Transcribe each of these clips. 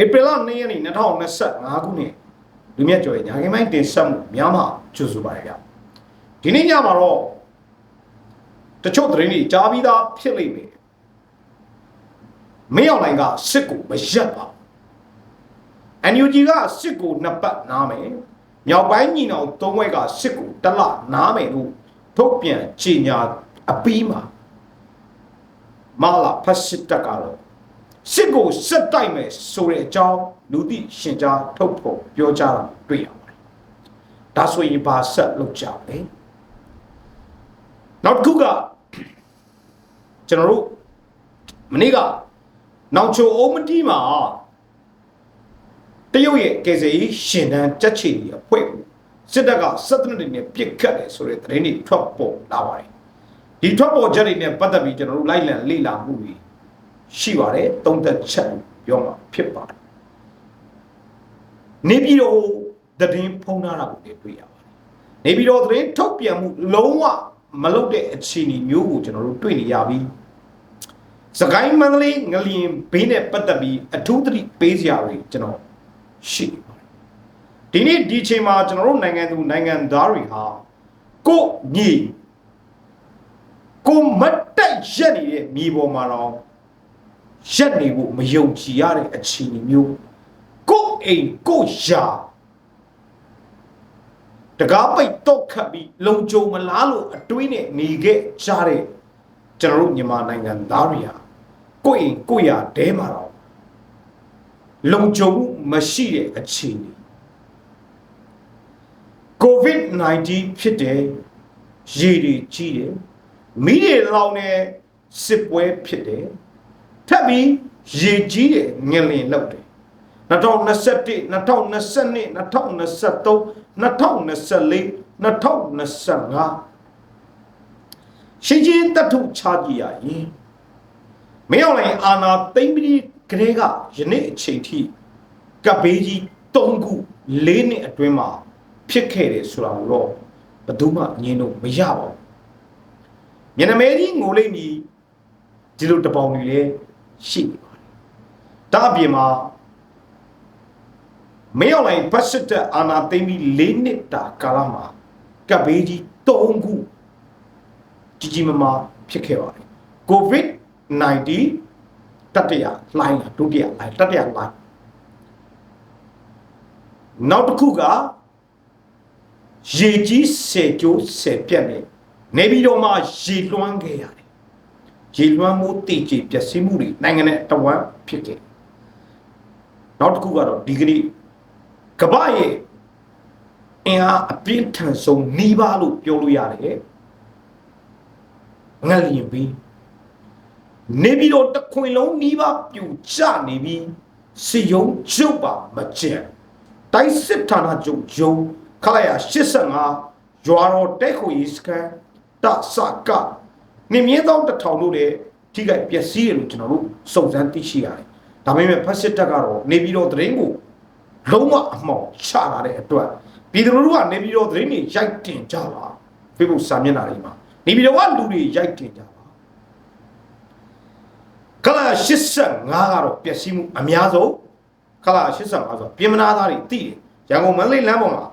ဧပြီလ2ရက်နေ့2025ခုနှစ်လူမြတ်ကျော်ရဲ့ညာခင်မိုင်းတင်ဆက်မှုများမှကျူဆိုပါရဗျဒီနေ့ညမှာတော့တချို့သတင်းတွေကြားပြီးသားဖြစ်လိမ့်မယ်မင်းအောင်လိုင်ကစစ်ကိုမရက်ပါဘူး NUG ကစစ်ကိုနှစ်ပတ်နားမယ်မြောက်ပိုင်းညီနောင်သုံးဘက်ကစစ်ကိုတစ်လနားမယ်လို့ထုတ်ပြန်ကြေညာအပြီးမှာမာလာဖက်စစ်တပ်ကတော့ စစ်ကိုစစ်တိုက်မယ်ဆိုတဲ့အကြောင်းလူသိရှင်ကြားထုတ်ဖို့ပြောကြတာတွေ့ရပါတယ်ဒါဆိုရင်ဘာဆက်လုပ်ကြလဲနောက်တစ်ခုကကျွန်တော်တို့မနေ့ကနောက်ချိုအုံးမတီးမှာတရုတ်ရဲ့ကယ်ဆယ်ရေးရှင်တန်းကြက်ချီတွေအဖွဲ့ကိုစစ်တပ်ကစစ်တပ်တွေနဲ့ပြစ်ခတ်တယ်ဆိုတဲ့သတင်းတွေထွက်ပေါ်လာပါတယ်ဒီထွက်ပေါ်ချက်တွေနဲ့ပတ်သက်ပြီးကျွန်တော်တို့လိုက်လံလေ့လာမှုတွေ ရှိပါတယ်သုံးသက်ချက်ပြောမှာဖြစ်ပါတယ်နေပြည်တော်သတင်းဖုံးထားတာကိုလည်းတွေ့ရပါတယ်နေပြည်တော်သတင်းထုတ်ပြန်မှုလုံးဝမလုပ်တဲ့အခြေအနေမျိုးကိုကျွန်တော်တို့တွေ့နေရပြီးစကိုင်းမန္တလေးငလျင်ဘေးနဲ့ပတ်သက်ပြီးအထူးသတိပေးစရာတွေကျွန်တော်ရှိနေပါတယ်ဒီနေ့ဒီအချိန်မှာကျွန်တော်တို့နိုင်ငံသူနိုင်ငံသားတွေဟာကိုယ့်ညီကိုယ်မတ်တက်ရက်နေတဲ့မြေပေါ်မှာတော့ ရက်နေဖို့မယုံကြည်ရတဲ့အခြေအနေမျိုးကိုယ့်အိမ်ကိုယ့်ယာတကားပိတ်တော့ခတ်ပြီးလုံကြုံမလားလို့အတွေးနဲ့နေခဲ့ကြတဲ့ကျွန်တော်တို့မြန်မာနိုင်ငံသားတွေဟာကိုယ့်အိမ်ကိုယ့်ယာတဲမှာတော့လုံခြုံမှုမရှိတဲ့အခြေအနေ COVID-19 ဖြစ်တယ်ရေတွေကြီးတယ်မိတွေလောင်တဲ့စစ်ပွဲဖြစ်တယ် ထပ်ပြီးရေကြီးတယ်ငလင်လောက်တယ်2021 2022 2023 2024 2025ရှင်းချင်းတတ်ထုချကြည့်ရရင်မင်းအောင်လိုင်အာနာသိမ့်ပြီးကလေးကယနေ့အချိန်ထိကပ်ဘေးကြီး၃ခု၄နှစ်အတွင်းမှာဖြစ်ခဲ့တယ်ဆိုတာကိုတော့ဘယ်သူမှငြင်းလို့မရပါဘူးမျက်နှာမဲကြီးငိုလိမ့်မည်ဒီလိုတပေါင်းတွေလည်း ရှိနေပါတယ်ဒါအပြင်မှာမင်းအောင်လိုင်ဘတ်စစ်တပ်အာနာသိမ့်ပြီး၄နှစ်တာကာလမှာကပ်ဘေးကြီး၃ခုကြီးကြီးမားမားဖြစ်ခဲ့ပါတယ်ကိုဗစ်19 တတိယလိုင်းလားဒုတိယလိုင်းတတိယလိုင်းနောက်တစ်ခုကရေကြီးဆယ်ကျိုးဆယ်ပြက်နေနေပြီးတော့မှရေလွှမ်းခဲ့ရတယ် ရေလွှမ်းမှုတိကျပျက်စီးမှုတွေနိုင်ငံနဲ့တဝမ်းဖြစ်ခဲ့နောက်တစ်ခုကတော့ဒီကနေ့ကမ္ဘာရဲ့အင်အားအပြင်းထန်ဆုံးနှီးပါလို့ပြောလို့ရတယ်ငလျင်ပြီးနေပြီးတော့တခွင်လုံးနီးပါးပြူကျနေပြီးစီယုံကျုပ်ပါမကျန်တိုင်းစစ်ဌာနချုပ်ယုံခလာရ85ရွာတော်တက်ခွေစကန်တဆက နေမြင့်သောတထောင်လို့လည်းထိခိုက်ပျက်စီးတယ်လို့ကျွန်တော်တို့စုံစမ်းသိရှိရတယ်ဒါပေမဲ့ဖက်စစ်တပ်ကတော့နေပြီးတော့သတင်းကိုလုံးဝအမှောင်ချလာတဲ့အတွက်ပြည်သူလူထုကနေပြီးတော့သတင်းတွေရိုက်တင်ကြပါ Facebook စာမျက်နှာတွေမှာနေပြီးတော့ကလူတွေရိုက်တင်ကြပါခလာ85ကတော့ပျက်စီးမှုအများဆုံးခလာ85ဆိုပြင်မနာသားတွေတိတယ်ရန်ကုန်မန္တလေးလမ်းပေါ်မှာ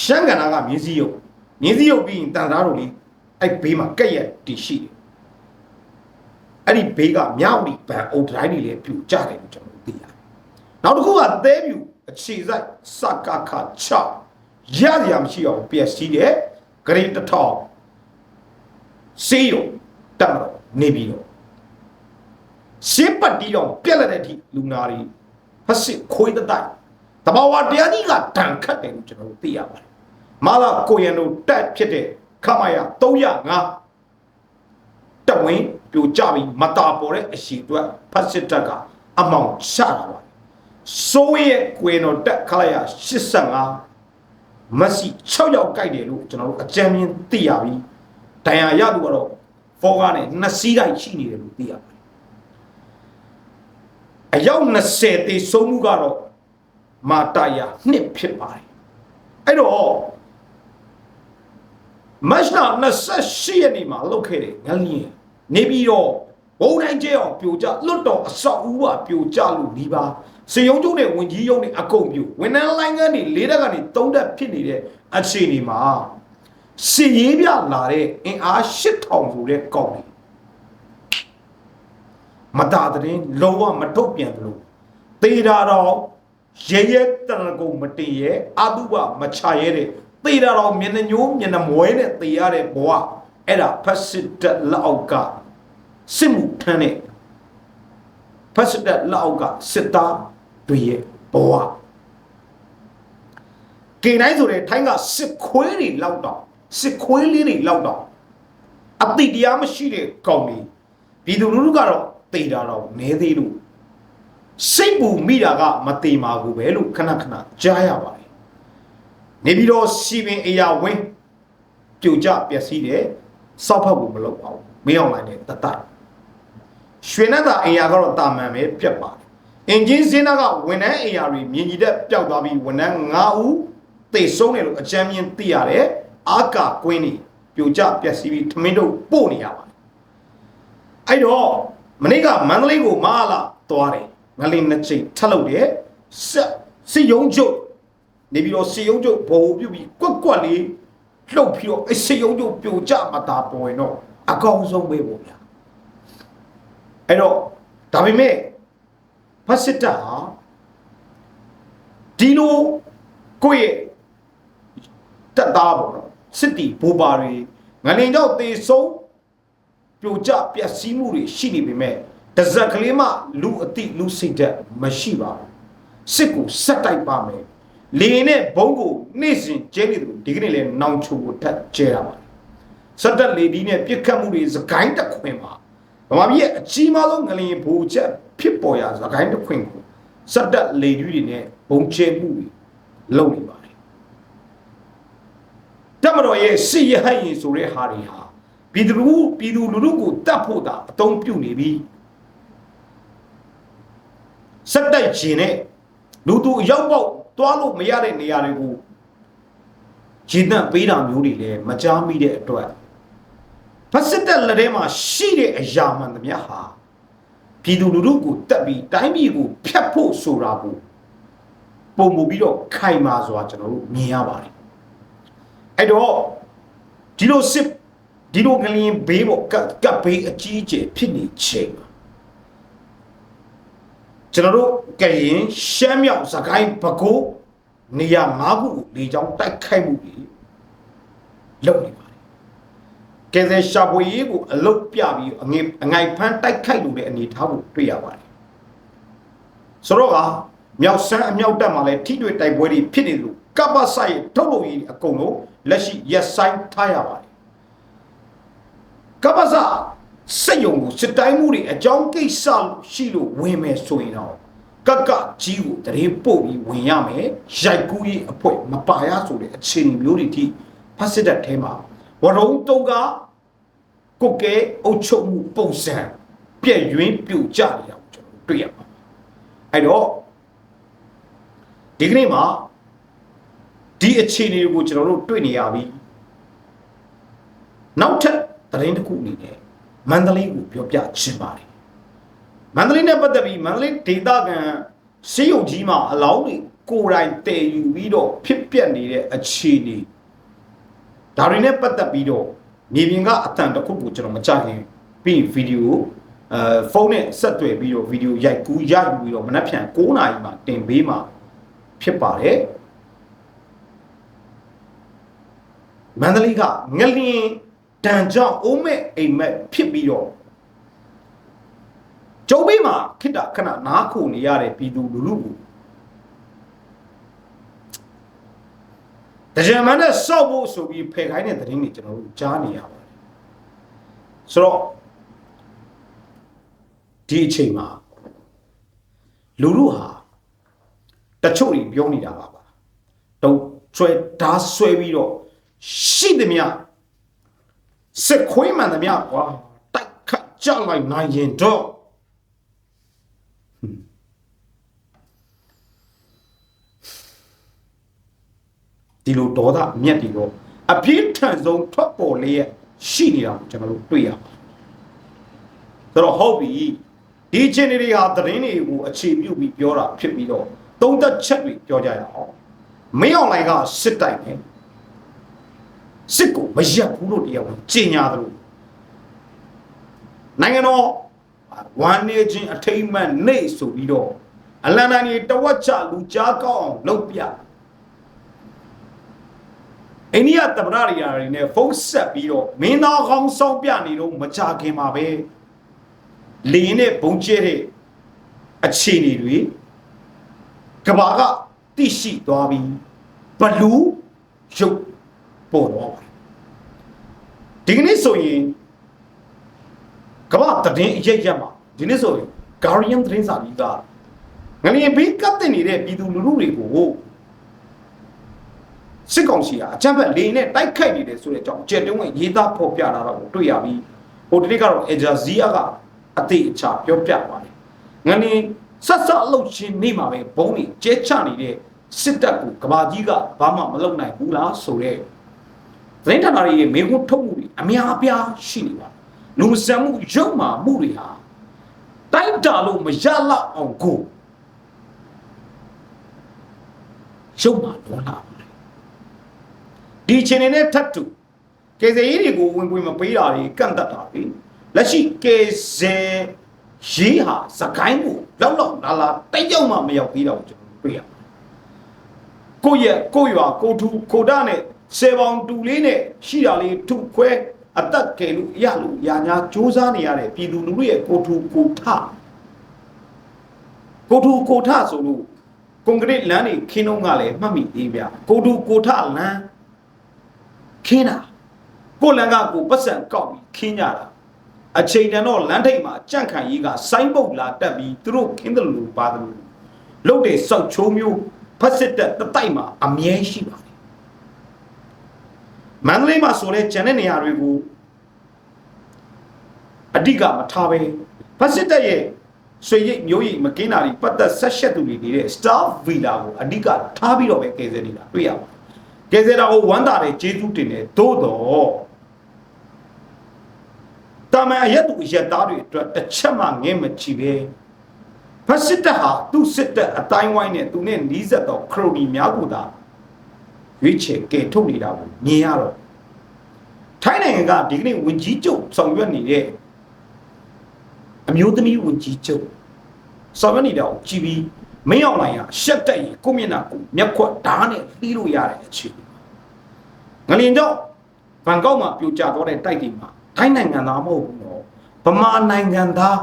ရှမ်းကန်နာကမြင်းစည်းရုပ်မြင်းစည်းရုပ်ပြီးရင်တန်သားတို့လေး အဲ့ဘေးမှာကက်ရက်တီရှိတယ်အဲ့ဒီဘေးကမြောက်ဒီဗန်အုတ်တိုင်းတွေလည်းပြူကြတယ်လို့ကျွန်တော်သိရတယ်နောက်တစ်ခုကသဲပြူအခြေစိုက်စကခ6ရရမရှိအောင်ပျက်စီးတယ်ဂရိတ်တစ်ထောင်စေးရုံတက်မတော့နေပြီးတော့ရှင်းပတ်တီးတော့ပြက်လက်တဲ့အထိလူနာတွေဖက်စစ်ခွေးတတိုက်တဘာဝတရားကြီးကတန်ခတ်တယ်လို့ကျွန်တော်တို့သိရပါတယ်မာလာကိုရန်တို့တက်ဖြစ်တဲ့ ခမရ305တဝင်းပြိုကြပြီးမတာပေါ်တဲ့အရှိအတွက်ဖက်စစ်တပ်ကအမောင်ချတာပါစိုးရဲ့ကွေတော်တက်ခလာရ85မက်ဆီ6ယောက်ကြိုက်တယ်လို့ကျွန်တော်တို့အကြံဉာဏ်သိရပြီးဒဏ်ရာရသူကတော့ဖောကားနဲ့နှစ်စီးတိုင်းရှိနေတယ်လို့သိရပါတယ်အယောက်20တေဆုံးမှုကတော့မာတာယာနှစ်ဖြစ်ပါတယ်အဲ့တော့ မတ်လ28ရက်နေ့မှာလုပ်ခဲ့တဲ့ငလျင်နေပြီးတော့ဘုံတိုင်းကျဲအောင်ပြိုကျလွတ်တော်အဆောက်အဦကပြိုကျလို့ဒီပါစေယုံကျုံနဲ့ဝင်ကြီးယုံနဲ့အကုန်ပြုဝန်ထမ်းလိုင်းကနေလေးတက်ကနေသုံးတက်ဖြစ်နေတဲ့အခြေအနေမှာစီရေးပြလာတဲ့အင်အား8000ဆိုတဲ့ကောင်းတယ်မတာတဲ့လုံးဝမထုတ်ပြန်ဘူးသေတာတော့ရဲရဲတရကုံမတည်ရဲအတုပမချရဲတဲ့ သေတာတော့မျက်နှညိုးမျက်နှမွဲနဲ့သေရတဲ့ဘဝအဲ့ဒါဖက်စစ်တက်လက်အောက်ကစစ်မှုထမ်းတဲ့ဖက်စစ်တက်လက်အောက်ကစစ်သားတွေရဲ့ဘဝကေတိုင်းဆိုတဲ့ထိုင်းကစစ်ခွေးတွေလောက်တော့စစ်ခွေးလေးတွေလောက်တော့အတိတရားမရှိတဲ့ကောင်တွေပြည်သူလူထုကတော့တေတာတော့နဲသေးလို့စိတ်ပူမိတာကမတေမာဘူးပဲလို့ခဏခဏကြားရပါတယ် နေပြီးတော့စီပင်အရာဝင်းပြိုကျပျက်စီးတယ်စောက်ဖက်ဖို့မလုပ်ပါဘူးမင်းအောင်လိုက်တဲ့တတရွှေနဲ့သာအရာကတော့တာမန်ပဲပြတ်ပါတယ်အင်ဂျင်စင်းနာကဝန်ထမ်းအရာတွေမြင်ကြီးတဲ့ပျောက်သွားပြီးဝန်ထမ်း9ဦးတေဆုံးတယ်လို့အကြမ်းမြင်သိရတယ်အာကာကွင်းနေပြိုကျပျက်စီးပြီးထမင်းတို့ပို့နေရပါတယ်အဲ့တော့မနေ့ကမန္တလေးကိုမဟာလာသွားတယ်ငလင်းနှစ်ချိန်ထပ်လုပ်တယ်စစ်စစ်ယုံချုပ် နေပြီးတော့စစ်ယုံချုပ်ဘုံပြုတ်ပြီးကွက်ကွက်လေးလှုပ်ပြီးတော့အစစ်ယုံချုပ်ပြိုကျမတာပေါ်ရင်တော့အကောင်းဆုံးပဲပေါ့ဗျာအဲ့တော့ဒါပေမဲ့ဖတ်စစ်တာဟာဒီလိုကိုယ့်ရဲ့တက်သားပေါ့နော်စစ်တီဘူပါတွေငလင်ကြောင့်သေဆုံးပြိုကျပျက်စီးမှုတွေရှိနေပေမဲ့တဇက်ကလေးမှလူအတိလူစိတ်သက်မရှိပါဘူးစစ်ကိုဆက်တိုက်ပါမယ် လေနဲ့ဘုံကိုနေ့စဉ်ကျဲနေတယ်ဒီကနေ့လဲနောင်ချိုကိုထပ်ကျဲရပါတယ်စက်တက်လေဒီနဲ့ပြစ်ခတ်မှုတွေစကိုင်းတခွင်ပါဗမာပြည်ရဲ့အကြီးမားဆုံးငလင်ဘူချက်ဖြစ်ပေါ်ရာစကိုင်းတခွင်ကိုစက်တက်လေဒီတွေနဲ့ဘုံကျဲမှုတွေလုပ်နေပါတယ်တမတော်ရဲ့စစ်ရဟတ်ရင်ဆိုတဲ့ဟာတွေဟာပြည်သူလူပြည်သူလူထုကိုတတ်ဖို့တာအသုံးပြုနေပြီးစက်တိုက်ခြင်းနဲ့လူသူအရောက်ပေါက် သွားလို့မရတဲ့နေရာတွေကိုဂျင်းတန့်ပေးတာမျိုးတွေလည်းမကြားမိတဲ့အတွက်ဖက်စစ်တပ်လက်ထဲမှာရှိတဲ့အရာမှန်သမျှဟာပြည်သူလူထုကိုတက်ပြီးတိုင်းပြည်ကိုဖျက်ဖို့ဆိုတာကိုပုံမူပြီးတော့ခိုင်မာစွာကျွန်တော်တို့မြင်ရပါတယ်အဲ့တော့ဒီလိုစစ်ဒီလိုကလင်းဘေးပေါ့ကပ်ကပ်ဘေးအကြီးအကျယ်ဖြစ်နေချိန်မှာ ကျွန်တော်တို့ကရင်ရှမ်းမြောက်စကိုင်းပဲခူးနေရာ၅ခုကိုလေကြောင်းတိုက်ခိုက်မှုတွေလုပ်နေပါတယ်ကဲဆယ်ရှာဖွေရေးကိုအလုတ်ပြပြီးအငိအငိုင်ဖန်းတိုက်ခိုက်လို့တဲ့အနေထားကိုတွေ့ရပါတယ်ဆိုတော့ကမြောက်ဆန်းအမြောက်တက်မှာလဲထိတွေ့တိုက်ပွဲတွေဖြစ်နေလို့ကပ္ပဆိုင်ထုတ်လို့ရေးအကုန်လုံးလက်ရှိရက်ဆိုင်ထားရပါတယ်ကပ္ပစ စက်ယုံကိုစစ်တိုင်းမှုတွေအကြောင်းကိစ္စရှိလို့ဝင်မယ်ဆိုရင်တော့ကကကြီးကိုတရင်ပို့ပြီးဝင်ရမယ်ရိုက်ကူးရေးအဖွဲမပါရဆိုတဲ့အခြေအနေမျိုးတွေထိဖတ်စစ်တဲ့အဲမှာဝရုံတုံးကကုတ်ကဲအုပ်ချုပ်မှုပုံစံပြည့်ယွင်းပြူကြနေအောင်ကျွန်တော်တွေ့ရပါအဲ့တော့ဒီကနေ့မှာဒီအခြေအနေကိုကျွန်တော်တို့တွေ့နေရပြီနောက်ထပ်သတင်းတစ်ခုအနေနဲ့ မန္တလေးကိုပြောပြချင်ပါတယ်မန္တလေးနဲ့ပတ်သက်ပြီးမန္တလေးဒေသခံစေယုံကြီးမှာအလောင်းတွေကိုယ်တိုင်တည်ယူပြီးတော့ဖြစ်ပျက်နေတဲ့အခြေအနေဒါတွေနဲ့ပတ်သက်ပြီးတော့မြေပြင်ကအတန်တစ်ခုကိုကျွန်တော်မကြခင်ပြီးဗီဒီယိုအဲဖုန်းနဲ့ဆက်သွယ်ပြီးတော့ဗီဒီယိုရိုက်ကူးရယူပြီးတော့မနှက်ဖြန်9နာရီမှာတင်ပေးမှာဖြစ်ပါတယ်မန္တလေးကငလျင် တန်ကြောင့်အိုးမဲ့အိမ်မက်ဖြစ်ပြီးတော့ကျုံးပေးမှာခိတခဏနားခုနေရတဲ့ပြည်သူလူထုကိုတကြံမန်းနဲ့စောက်ဖို့ဆိုပြီးဖယ်ခိုင်းတဲ့သတင်းတွေကျွန်တော်တို့ကြားနေရပါတယ်ဆိုတော့ဒီအချိန်မှာလူထုဟာတချို့တွေပြောနေတာပါပါတော့ဆွဲဓာဆွဲပြီးတော့ရှိသမျှ စစ်ခွေးမှန်သမျှကွာတိုက်ခတ်ကြလိုက်နိုင်ရင်တော့ဒီလိုဒေါသမြက်တွေတော့အပြင်းထန်ဆုံးထွက်ပေါ်လျက်ရှိနေတာကိုကျွန်တော်တို့တွေ့ရပါတယ်ဆိုတော့ဟုတ်ပြီဒီချင်းတွေဟာသတင်းတွေကိုအခြေပြုပြီးပြောတာဖြစ်ပြီးတော့သုံးသက်ချက်တွေပြောကြရအောင်မင်းအွန်လိုင်းကစစ်တိုက်နေ စစ်ကိုမရက်ဘူးလို့တရားဝင်ကြေညာတယ်လို့နိုင်ငံတော်ဝမ်နေချင်းအထိမ့်မှန်နေဆိုပြီးတော့အလန်တန်ကြီးတဝက်ချလူကြားကောင်းအောင်လုပ်ပြအိန္ဒိယသမ္မတတွေရာတွေနဲ့ဖုန်းဆက်ပြီးတော့မင်းသားကောင်းဆောင်ပြနေတော့မကြခင်ပါပဲလင်းနဲ့ဘုံကျဲတဲ့အခြေအနေတွေကဘာကတိရှိသွားပြီးဘလူးရုပ် ပေါ်တော့ဒီကနေ့ဆိုရင်ကမ္ဘာတည်င်းအရေးရမှာဒီနေ့ဆိုရင် Guardian သတင်းစာကြီးကငလျင်ဘေးကပ်တင်နေတဲ့ပြည်သူလူထုတွေကိုစစ်ကောင်စီကအကြမ်းဖက်လေနဲ့တိုက်ခိုက်နေတယ်ဆိုတဲ့အကြောင်းကြက်တုံးကရေးသားဖော်ပြလာတော့တွေ့ရပြီးဟိုတနေ့ကတော့ Al Jazeera ကအသေးအချာပြောပြပါတယ်ငလျင်ဆက်ဆက်အလုပ်ချင်းနေမှာပဲဘုံတွေကျဲချနေတဲ့စစ်တပ်ကိုကဘာကြီးကဘာမှမလုပ်နိုင်ဘူးလားဆိုတဲ့ သတင်းဌာနတွေရဲ့မေခွန်းထုတ်မှုတွေအများအပြားရှိနေပါတယ်လူမဆန်မှုရုပ်မာမှုတွေဟာတိုက်တာလို့မရလောက်အောင်ကိုရုပ်မာတော့လာပါတယ်ဒီချင်းနေနဲ့ထပ်တူကေဇေးတွေကိုဝင်ပွင့်မပေးတာတွေကန့်တတ်တာတွေလက်ရှိကေဇေရေးဟာစကိုင်းကိုလောက်လောက်လာလာတိတ်ရောက်မှမရောက်သေးတော့ကျွန်တော်တွေ့ရကိုယ့်ရဲ့ကိုယ့်ရွာကိုထူကိုဒနဲ့ စေပေါင်တူလေးနဲ့ရှိတာလေးထုခွဲအသက်ကယ်လို့ရလို့ညာညာစူးစမ်းနေရတဲ့ပြည်သူလူထုရဲ့ကိုထူကိုထကိုထူကိုထဆိုလို့ကွန်ကရစ်လမ်းတွေခင်းတော့ကလည်းမှတ်မိသေးဗျကိုထူကိုထလမ်းခင်းတာကိုလမ်းကကိုပတ်စံကောက်ပြီးခင်းကြတာအချိန်တန်တော့လမ်းထိပ်မှာကြန့်ခံကြီးကဆိုင်းပုတ်လာတက်ပြီးသူတို့ခင်းတယ်လို့ပါတယ်လို့လုတ်တဲ့စောက်ချိုးမျိုးဖက်စစ်တက်တတိုက်မှာအမြဲရှိပါတယ် မန္တလေးမှာဆိုလဲကျန်တဲ့နေရာတွေကိုအဓိကမထားပဲဖက်စစ်တက်ရဲ့ဆွေရိတ်မျိုးရိတ်မကင်းတာတွေပတ်သက်ဆက်ရှက်သူတွေနေတဲ့ Star Villa ကိုအဓိကထားပြီးတော့ပဲကယ်ဆယ်နေတာတွေ့ရပါတယ်ကယ်ဆယ်တာကိုဝမ်းသာတယ်ကျေးဇူးတင်တယ်သို့တော့တာမန်အရက်သူအရက်သားတွေအတွက်တစ်ချက်မှငဲမချီပဲဖက်စစ်တပ်ဟာသူ့စစ်တပ်အတိုင်းဝိုင်းနဲ့သူနဲ့နီးစပ်သောခရိုနီများကိုသာ ရွေးချယ်ကယ်ထုတ်နေတာကိုမြင်ရတော့ထိုင်းနိုင်ငံကဒီကနေ့ဝင်ကြီးချုပ်ဆောင်ရွက်နေတဲ့အမျိုးသမီးဝင်ကြီးချုပ်ဆောင်ရွက်နေတာကိုကြည်ပြီးမင်းအောင်လိုင်ဟာရှက်တက်ရင်ကိုမျက်နှာကိုမျက်ခွက်ဓာတ်နဲ့လှီးလို့ရတဲ့အခြေအနေငလျင်ကြောင့်ဘန်ကောက်မှာပြိုကျသွားတဲ့တိုက်တွေမှာထိုင်းနိုင်ငံသားမဟုတ်ဘူးနော်ဗမာနိုင်ငံသား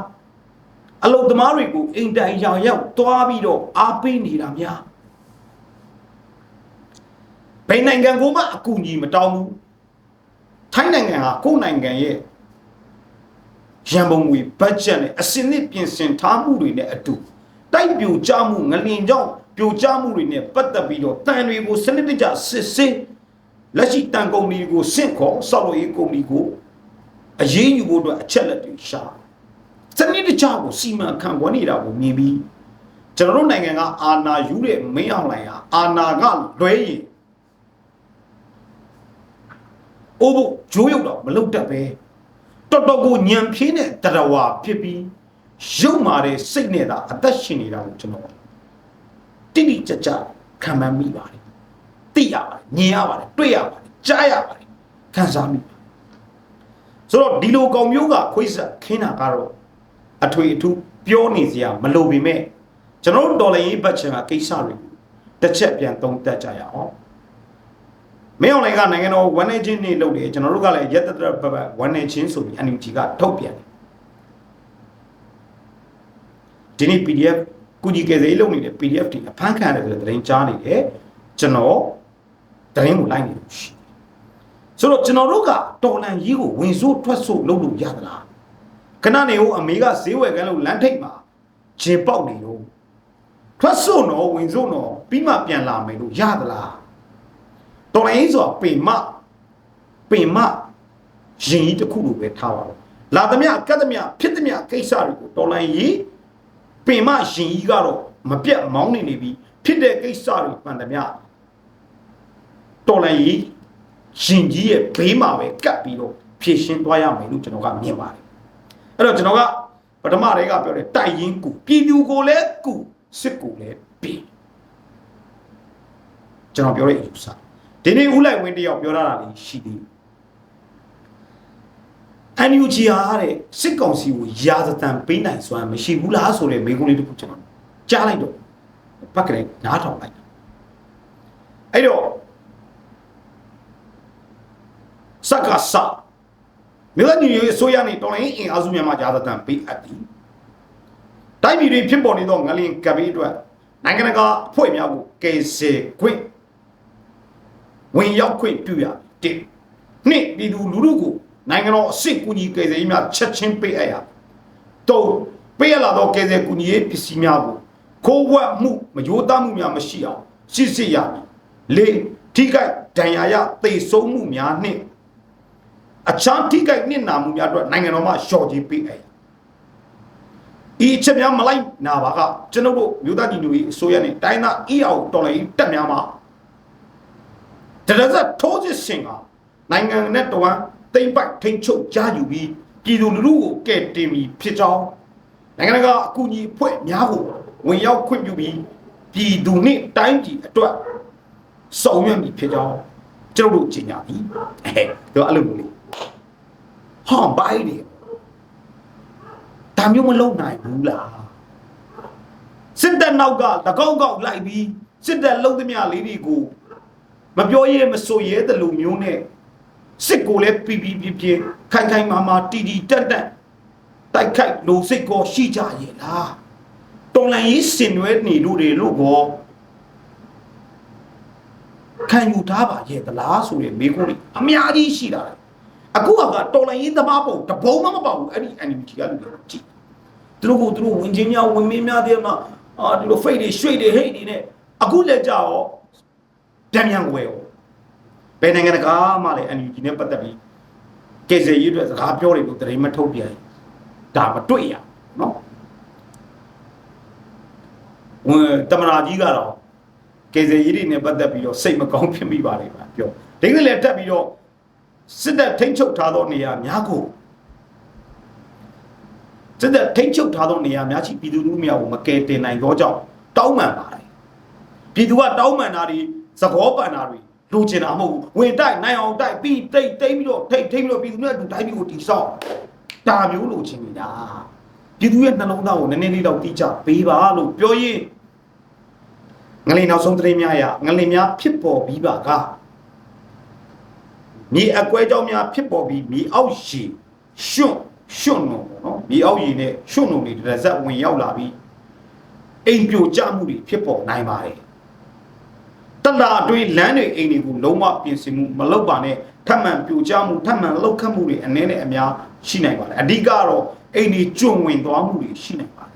အလုတ်သမားတွေကိုအိမ်တိုင်ရောင်ရောက်သွားပြီးတော့အားပေးနေတာများ ဘယ်နိုင်ငံကမှအကူအညီမတောင်းဘူးထိုင်းနိုင်ငံဟာကိုယ့်နိုင်ငံရဲ့ရန်ပုံငွေဘတ်ဂျက်နဲ့အစင်းနစ်ပြင်ဆင်ထားမှုတွေနဲ့အတူတိုက်ပြိုကျမှုငလင်ကြောင့်ပြိုကျမှုတွေနဲ့ပတ်သက်ပြီးတော့တန်တွေကိုစနစ်တကျစစ်ဆေးလက်ရှိတန်ကုန်တွေကိုစင့်ခေါ်ဆောက်လုပ်ရေးကုန်တွေကိုအရေးယူဖို့အတွက်အချက်လက်တွေရှာစနစ်တကျကိုစီမံခန့်ခွဲနေတာကိုမြင်ပြီးကျွန်တော်တို့နိုင်ငံကအာဏာယူတဲ့မင်းအောင်လှိုင်ဟာအာဏာကလွဲရင် အိုးဖို့ဂျိုးရုပ်တော့မလုတ်တတ်ပဲတော်တော်ကိုညံဖြင်းတဲ့တရဝါဖြစ်ပြီးရုပ်မာတဲ့စိတ်နဲ့သာအသက်ရှင်နေတာကိုကျွန်တော်တိတိကျကျခံမှန်းမိပါတယ်သိရပါတယ်မြင်ရပါတယ်တွေ့ရပါတယ်ကြားရပါတယ်ခံစားမိပါတယ်ဆိုတော့ဒီလိုကောင်မျိုးကခွေးဆက်ခင်းတာကတော့အထွေအထူးပြောနေစရာမလိုပေမဲ့ကျွန်တော်တို့ဒေါ်လာရေးဘတ်ချင်ကကိစ္စတွေတစ်ချက်ပြန်သုံးသပ်ကြရအောင် မင်းအောင်လိုင်ကနိုင်ငံတော်ဝန်နေချင်းနေလုပ်တယ်ကျွန်တော်တို့ကလည်းရက်တတဘဘဝန်နေချင်းဆိုပြီး NUG ကထုတ်ပြန်တယ်ဒီနေ့ PDF ကုကြီးကယ်ဆယ်ရေးလုပ်နေတဲ့ PDF တွေအဖမ်းခံရတယ်ဆိုတဲ့သတင်းကြားနေတယ်ကျွန်တော်သတင်းကိုလိုက်နေလို့ရှိဆိုတော့ကျွန်တော်တို့ကတော်လန်ကြီးကိုဝင်စိုးထွက်ဆိုးလုပ်လို့ရသလားခဏနေဟိုအမေကဈေးဝယ်ကန်းလို့လမ်းထိပ်မှာဂျင်ပေါက်နေတော့ထွက်ဆိုးတော့ဝင်စိုးတော့ပြီးမှပြန်လာမယ်လို့ရသလား တော်လန်ကြီးဆိုတာပင်မပင်မရင်ကြီးတစ်ခုလိုပဲထားပါတော့လာသမျှကတ်သမျှဖြစ်သမျှကိစ္စတွေကိုတော်လန်ကြီးပင်မရင်ကြီးကတော့မပြတ်မောင်းနေနေပြီဖြစ်တဲ့ကိစ္စတွေပန်သမျှတော်လန်ကြီးရှင်ကြီးရဲ့ဘေးမှာပဲကပ်ပြီးတော့ဖြည့်ရှင်းသွားရမယ်လို့ကျွန်တော်ကမြင်ပါတယ်အဲ့တော့ကျွန်တော်ကပထမတွေကပြောတယ်တိုက်ရင်ကူပြည်သူကိုလည်းကူစစ်ကိုလည်းပြီးကျွန်တော်ပြောတဲ့အယူဆ ဒီနေ့ဦးလိုက်ဝင်းတယောက်ပြောရတာလေးရှိသေးတယ်အန်ယူဂျီအားတဲ့စစ်ကောင်စီကိုရာဇသံပေးနိုင်စွမ်းမရှိဘူးလားဆိုတဲ့မိကုန်းလေးတစ်ခုကျွန်တော်ကြားလိုက်တော့ဘက်ကလေးနားထောင်လိုက်အဲ့တော့စက္ကစမြေလညီရဲ့ဆိုရနေတော်လိုင်းအင်အားစုမြန်မာရာဇသံပေးအပ်သည်တိုင်းပြည်တွင်ဖြစ်ပေါ်နေသောငလင်ကပ်ပြီးအတွက်နိုင်ငံတကာအဖွဲ့များကိုကယ်ဆယ်ခွင့် ဝင်ရောက်ခွင့်ပြုရတဲ့နှစ်ပြည်သူလူထုကိုနိုင်ငံတော်အစစ်ကူညီကယ်ဆယ်ရေးများချက်ချင်းပေးအပ်ရတော့ပေးရလာသောကယ်ဆယ်ကူညီရေးပစ္စည်းများကိုခိုးဝှက်မှုမကြိုးသားမှုများမရှိအောင်စစ်စစ်ရမည်လေးထိခိုက်ဒဏ်ရာရသေဆုံးမှုများနှင့်အခြားထိခိုက်နစ်နာမှုများအတွက်နိုင်ငံတော်မှလျှော်ကြေးပေးအပ်ရဤအချက်များမလိုက်နာပါကကျွန်ုပ်တို့မြို့သားညီညွတ်ရေးအစိုးရနဲ့တိုင်းသားအီအောင်တော်လိုင်းတက်များမှာ တရဇတ်ထိုးစစ်ဆင်ကနိုင်ငံနဲ့တဝမ်းတိမ့်ပိုက်ထိန်ချုပ်ကြားယူပြီးပြည်သူလူထုကိုကဲ့တင်ပြီးဖြစ်ကြောင်းနိုင်ငံတကာအကူအညီအဖွဲ့များကိုဝင်ရောက်ခွင့်ပြုပြီးပြည်သူနှင့်တိုင်းပြည်အတွက်ဆောင်ရွက်ပြီးဖြစ်ကြောင်းကျွန်တော်တို့ကြေညာပြီးအဲတော့အဲ့လိုမျိုးလေးဟောဘိုင်းတယ်ဒါမျိုးမလုပ်နိုင်ဘူးလားစစ်တပ်နောက်ကတကောက်ကောက်လိုက်ပြီးစစ်တပ်လုံးသမျှလေးတွေကို မပြောရဲမဆိုရဲတဲ့လူမျိုးနဲ့စစ်ကိုလည်းပြပြပြပြခိုင်ခိုင်မာမာတီတီတက်တက်တိုက်ခိုက်လို့စိတ်ကိုရှိကြရဲ့လားတော်လန်ရေးစင်ရွဲနေလို့တွေလို့ကောခံယူထားပါရဲ့သလားဆိုရင်မိခိုးလေးအများကြီးရှိတာအခုကတော်လန်ရေးသမားပုံတဘုံမှမပေါ့ဘူးအဲ့ဒီ enemy ကလူတွေကြည့်သူတို့ကိုသူတို့ဝင်ချင်းများဝင်မင်းများတဲ့မှာအာဒီလိုဖိတ်တွေရွှေ့တွေဟိတ်တွေနဲ့အခုလက်ကြရော ပြန်ပြန်ဝယ်ရောဘယ်နိုင်ငံတကာမှလည်း NUG နဲ့ပတ်သက်ပြီးကယ်ဆယ်ရေးအတွက်စကားပြောတယ်လို့တရင်မထုတ်ပြန်ဒါမတွေ့ရနော်ဝင်တမနာကြီးကတော့ကယ်ဆယ်ရေးတွေနဲ့ပတ်သက်ပြီးတော့စိတ်မကောင်းဖြစ်မိပါလေပါပြောဒိန်းကလေးတက်ပြီးတော့စစ်တပ်ထိမ့်ချုပ်ထားသောနေရာများကိုစစ်တပ်ထိမ့်ချုပ်ထားသောနေရာများရှိပြည်သူလူမျိုးကိုမကယ်တင်နိုင်သောကြောင့်တောင်းပန်ပါတယ်ပြည်သူကတောင်းပန်တာတွေ သဘောပန်တာတွေလိုချင်တာမဟုတ်ဘူးဝင်တိုက်နိုင်အောင်တိုက်ပြီးတိတ်တိတ်ပြီးတော့ထိတ်ထိတ်ပြီးတော့ပြည်သူနဲ့အတူတိုင်းပြည်ကိုတိဆောက်ဒါမျိုးလိုချင်နေတာပြည်သူရဲ့နှလုံးသားကိုနည်းနည်းလေးတော့တိကျပေးပါလို့ပြောရင်ငလင်နောက်ဆုံးသတင်းများရငလင်များဖြစ်ပေါ်ပြီးပါကမြေအကွဲကြောင်းများဖြစ်ပေါ်ပြီးမြေအောက်ရှိရွှွန့်ရွှွန့်လုံးပေါ့နော်မြေအောက်ရည်နဲ့ရွှွန့်လုံးတွေတစ်စက်ဝင်ရောက်လာပြီးအိမ်ပြိုကျမှုတွေဖြစ်ပေါ်နိုင်ပါတယ် တလာအတွင်းလမ်းတွေအိမ်တွေကိုလုံးဝပြင်ဆင်မှုမလုပ်ပါနဲ့ထပ်မံပြိုကျမှုထပ်မံလောက်ခတ်မှုတွေအနည်းနဲ့အများရှိနိုင်ပါတယ်အဓိကတော့အိမ်တွေကျွံဝင်သွားမှုတွေရှိနိုင်ပါတယ်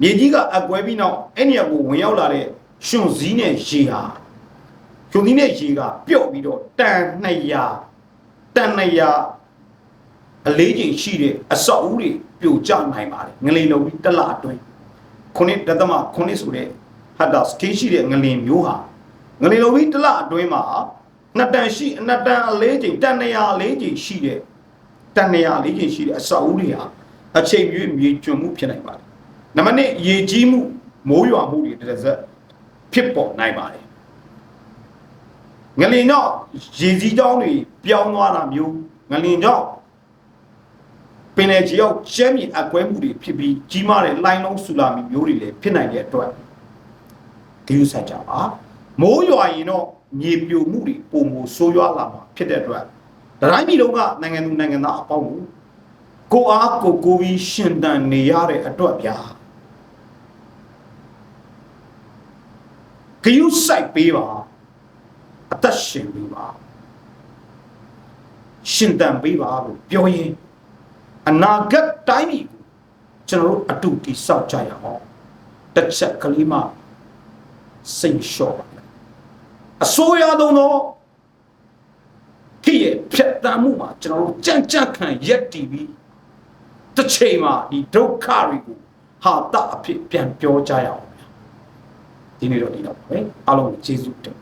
မြေကြီးကအကွဲပြီးနောက်အဲ့နေရာကိုဝင်ရောက်လာတဲ့ရှင်စည်းနဲ့ရေဟာရှင်စည်းနဲ့ရေကပြုတ်ပြီးတော့တန်200တန်200အလေးချိန်ရှိတဲ့အဆောက်အဦတွေပြိုကျနိုင်ပါတယ်ငလေလုံးပြီးတစ်လအတွင်းခုနှစ်ဒသမခုနှစ်ဆိုတဲ့ ဟတ်တာစကေးရှိတဲ့ငလင်မျိုးဟာငလင်လုံးပြီးတစ်လအတွင်းမှာနှစ်တန်ရှိအနှစ်တန်အလေးချိန်တန်200အလေးချိန်ရှိတဲ့တန်200အလေးချိန်ရှိတဲ့အဆောက်အဦတွေဟာအချိန်ပြည့်မြေကျွံမှုဖြစ်နိုင်ပါတယ်နံပါတ်1ရေကြီးမှုမိုးရွာမှုတွေတစ်စက်ဖြစ်ပေါ်နိုင်ပါတယ်ငလင်တော့ရေစီးကြောင်းတွေပြောင်းသွားတာမျိုးငလင်တော့ပင်လယ်ကြီးရောက်ကျဲမြေအကွဲမှုတွေဖြစ်ပြီးကြီးမားတဲ့လိုင်းလုံးဆူလာမီမျိုးတွေလည်းဖြစ်နိုင်တဲ့အတွက် ဂရုစိုက်ကြပါမိုးရွာရင်တော့မြေပြိုမှုတွေပုံမဆိုးရွားလာမှာဖြစ်တဲ့အတွက်တိုင်းပြည်လုံးကနိုင်ငံသူနိုင်ငံသားအပေါင်းကိုကိုအားကိုကိုပြီးရှင်တန်နေရတဲ့အတွက်ဗျာဂရုစိုက်ပေးပါအသက်ရှင်ပေးပါရှင်တန်ပေးပါလို့ပြောရင်အနာဂတ်တိုင်းပြည်ကိုကျွန်တော်တို့အတူတည်ဆောက်ကြရအောင်တစ်ချက်ကလေးမှ စိတ်လျှော့ပါအစိုးရသုံးတော့ခည့်ရဖြတ်တမ်းမှုမှာကျွန်တော်တို့ကြံ့ကြံ့ခံရက်တီးပြီးတစ်ချိန်မှာဒီဒုက္ခတွေကိုဟာတအဖြစ်ပြန်ပြောကြရအောင်ဒီနေ့တော့ဒီတော့ပဲအားလုံးကျေးဇူးတင်